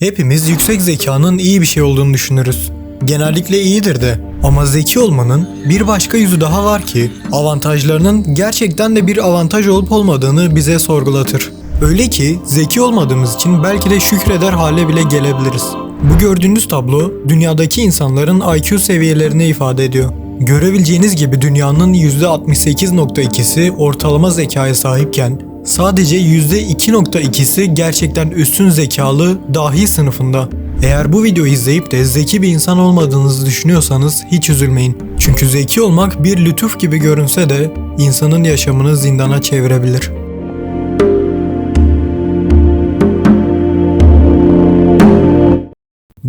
Hepimiz yüksek zekanın iyi bir şey olduğunu düşünürüz. Genellikle iyidir de. Ama zeki olmanın bir başka yüzü daha var ki avantajlarının gerçekten de bir avantaj olup olmadığını bize sorgulatır. Öyle ki zeki olmadığımız için belki de şükreder hale bile gelebiliriz. Bu gördüğünüz tablo dünyadaki insanların IQ seviyelerini ifade ediyor. Görebileceğiniz gibi dünyanın %68.2'si ortalama zekaya sahipken sadece %2.2'si gerçekten üstün zekalı dahi sınıfında. Eğer bu videoyu izleyip de zeki bir insan olmadığınızı düşünüyorsanız hiç üzülmeyin. Çünkü zeki olmak bir lütuf gibi görünse de insanın yaşamını zindana çevirebilir.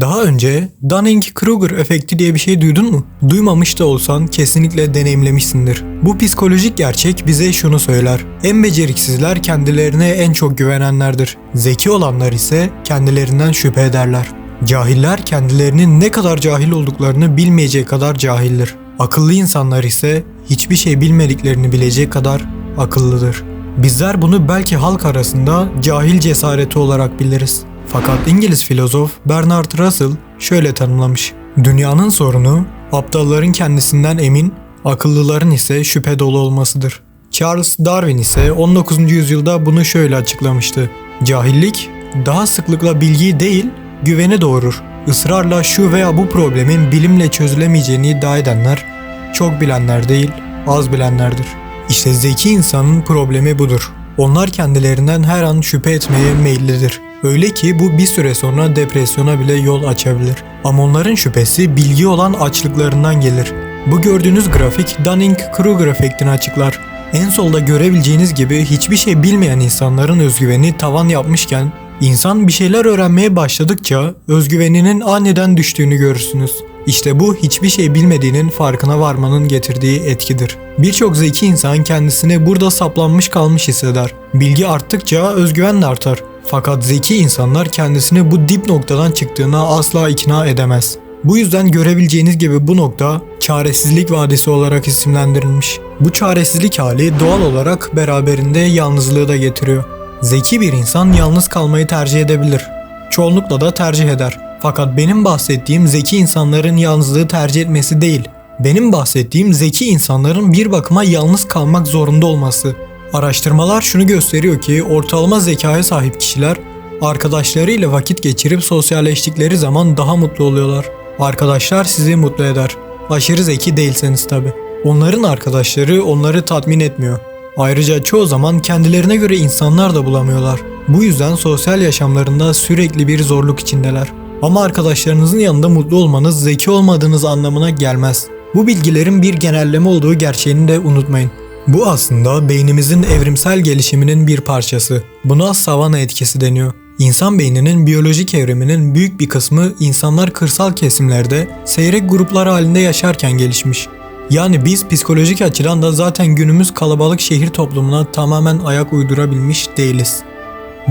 Daha önce Dunning-Kruger efekti diye bir şey duydun mu? Duymamış da olsan kesinlikle deneyimlemişsindir. Bu psikolojik gerçek bize şunu söyler. En beceriksizler kendilerine en çok güvenenlerdir. Zeki olanlar ise kendilerinden şüphe ederler. Cahiller kendilerinin ne kadar cahil olduklarını bilmeyeceği kadar cahildir. Akıllı insanlar ise hiçbir şey bilmediklerini bilecek kadar akıllıdır. Bizler bunu belki halk arasında cahil cesareti olarak biliriz. Fakat İngiliz filozof Bernard Russell şöyle tanımlamış. Dünyanın sorunu aptalların kendisinden emin, akıllıların ise şüphe dolu olmasıdır. Charles Darwin ise 19. yüzyılda bunu şöyle açıklamıştı. Cahillik daha sıklıkla bilgiyi değil, güveni doğurur. Israrla şu veya bu problemin bilimle çözülemeyeceğini iddia edenler çok bilenler değil, az bilenlerdir. İşte zeki insanın problemi budur. Onlar kendilerinden her an şüphe etmeye meyillidir. Öyle ki bu bir süre sonra depresyona bile yol açabilir. Ama onların şüphesi bilgi olan açlıklarından gelir. Bu gördüğünüz grafik Dunning-Kruger efektini açıklar. En solda görebileceğiniz gibi hiçbir şey bilmeyen insanların özgüveni tavan yapmışken insan bir şeyler öğrenmeye başladıkça özgüveninin aniden düştüğünü görürsünüz. İşte bu hiçbir şey bilmediğinin farkına varmanın getirdiği etkidir. Birçok zeki insan kendisini burada saplanmış kalmış hisseder. Bilgi arttıkça özgüven de artar. Fakat zeki insanlar kendisini bu dip noktadan çıktığına asla ikna edemez. Bu yüzden görebileceğiniz gibi bu nokta çaresizlik vadisi olarak isimlendirilmiş. Bu çaresizlik hali doğal olarak beraberinde yalnızlığı da getiriyor. Zeki bir insan yalnız kalmayı tercih edebilir. Çoğunlukla da tercih eder. Fakat benim bahsettiğim zeki insanların yalnızlığı tercih etmesi değil. Benim bahsettiğim zeki insanların bir bakıma yalnız kalmak zorunda olması. Araştırmalar şunu gösteriyor ki ortalama zekaya sahip kişiler arkadaşlarıyla vakit geçirip sosyalleştikleri zaman daha mutlu oluyorlar. Arkadaşlar sizi mutlu eder. Aşırı zeki değilseniz tabi. Onların arkadaşları onları tatmin etmiyor. Ayrıca çoğu zaman kendilerine göre insanlar da bulamıyorlar. Bu yüzden sosyal yaşamlarında sürekli bir zorluk içindeler. Ama arkadaşlarınızın yanında mutlu olmanız zeki olmadığınız anlamına gelmez. Bu bilgilerin bir genelleme olduğu gerçeğini de unutmayın. Bu aslında beynimizin evrimsel gelişiminin bir parçası. Buna savana etkisi deniyor. İnsan beyninin biyolojik evriminin büyük bir kısmı insanlar kırsal kesimlerde seyrek gruplar halinde yaşarken gelişmiş. Yani biz psikolojik açıdan da zaten günümüz kalabalık şehir toplumuna tamamen ayak uydurabilmiş değiliz.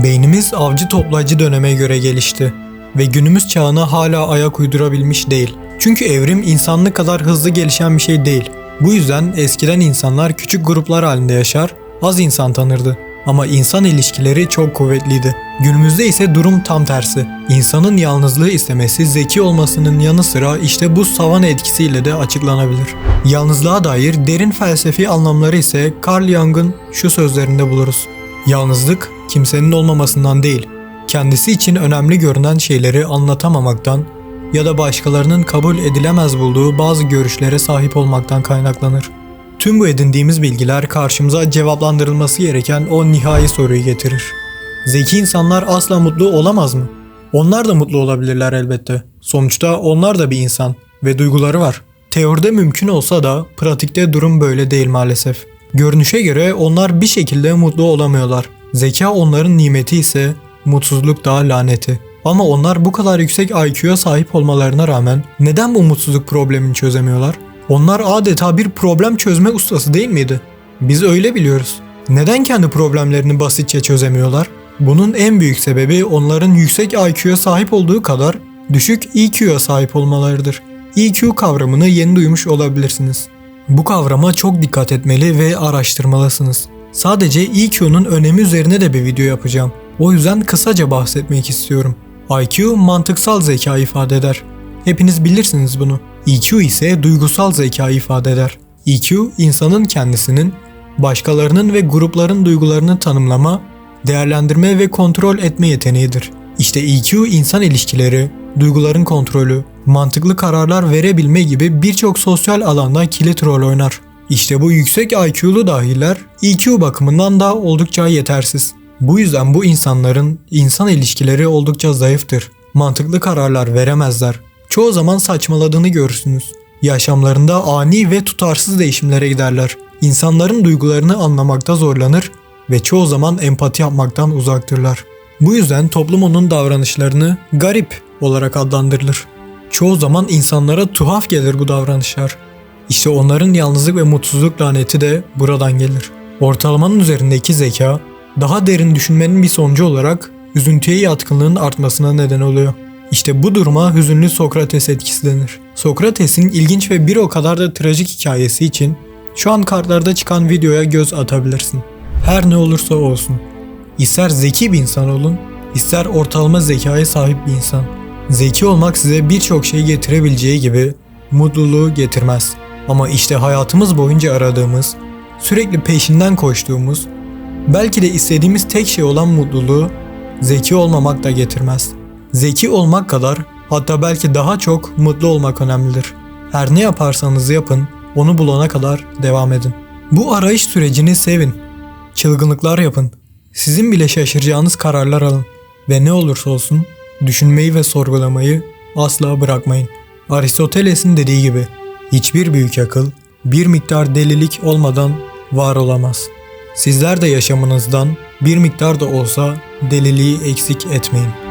Beynimiz avcı toplayıcı döneme göre gelişti ve günümüz çağına hala ayak uydurabilmiş değil. Çünkü evrim insanlık kadar hızlı gelişen bir şey değil. Bu yüzden eskiden insanlar küçük gruplar halinde yaşar, az insan tanırdı. Ama insan ilişkileri çok kuvvetliydi. Günümüzde ise durum tam tersi. İnsanın yalnızlığı istemesi zeki olmasının yanı sıra işte bu savana etkisiyle de açıklanabilir. Yalnızlığa dair derin felsefi anlamları ise Carl Jung'un şu sözlerinde buluruz. Yalnızlık kimsenin olmamasından değil, kendisi için önemli görünen şeyleri anlatamamaktan ya da başkalarının kabul edilemez bulduğu bazı görüşlere sahip olmaktan kaynaklanır. Tüm bu edindiğimiz bilgiler karşımıza cevaplandırılması gereken o nihai soruyu getirir. Zeki insanlar asla mutlu olamaz mı? Onlar da mutlu olabilirler elbette. Sonuçta onlar da bir insan ve duyguları var. Teoride mümkün olsa da pratikte durum böyle değil maalesef. Görünüşe göre onlar bir şekilde mutlu olamıyorlar. Zeka onların nimeti ise mutsuzluk da laneti. Ama onlar bu kadar yüksek IQ'ya sahip olmalarına rağmen neden bu mutsuzluk problemini çözemiyorlar? Onlar adeta bir problem çözme ustası değil miydi? Biz öyle biliyoruz. Neden kendi problemlerini basitçe çözemiyorlar? Bunun en büyük sebebi onların yüksek IQ'ya sahip olduğu kadar düşük EQ'ya sahip olmalarıdır. EQ kavramını yeni duymuş olabilirsiniz. Bu kavrama çok dikkat etmeli ve araştırmalısınız. Sadece EQ'nun önemi üzerine de bir video yapacağım. O yüzden kısaca bahsetmek istiyorum. IQ mantıksal zeka ifade eder. Hepiniz bilirsiniz bunu. EQ ise duygusal zeka ifade eder. EQ insanın kendisinin, başkalarının ve grupların duygularını tanımlama, değerlendirme ve kontrol etme yeteneğidir. İşte EQ insan ilişkileri, duyguların kontrolü, mantıklı kararlar verebilme gibi birçok sosyal alanda kilit rol oynar. İşte bu yüksek IQ'lu dahiler EQ bakımından da oldukça yetersiz. Bu yüzden bu insanların insan ilişkileri oldukça zayıftır. Mantıklı kararlar veremezler. Çoğu zaman saçmaladığını görürsünüz. Yaşamlarında ani ve tutarsız değişimlere giderler. İnsanların duygularını anlamakta zorlanır ve çoğu zaman empati yapmaktan uzaktırlar. Bu yüzden toplum onun davranışlarını garip olarak adlandırılır. Çoğu zaman insanlara tuhaf gelir bu davranışlar. İşte onların yalnızlık ve mutsuzluk laneti de buradan gelir. Ortalamanın üzerindeki zeka, daha derin düşünmenin bir sonucu olarak üzüntüye yatkınlığın artmasına neden oluyor. İşte bu duruma hüzünlü Sokrates etkisi denir. Sokrates'in ilginç ve bir o kadar da trajik hikayesi için şu an kartlarda çıkan videoya göz atabilirsin. Her ne olursa olsun. İster zeki bir insan olun, ister ortalama zekaya sahip bir insan. Zeki olmak size birçok şey getirebileceği gibi mutluluğu getirmez. Ama işte hayatımız boyunca aradığımız, sürekli peşinden koştuğumuz, belki de istediğimiz tek şey olan mutluluğu zeki olmamak da getirmez. Zeki olmak kadar hatta belki daha çok mutlu olmak önemlidir. Her ne yaparsanız yapın, onu bulana kadar devam edin. Bu arayış sürecini sevin. Çılgınlıklar yapın. Sizin bile şaşıracağınız kararlar alın. Ve ne olursa olsun düşünmeyi ve sorgulamayı asla bırakmayın. Aristoteles'in dediği gibi hiçbir büyük akıl bir miktar delilik olmadan var olamaz. Sizler de yaşamınızdan bir miktar da olsa deliliği eksik etmeyin.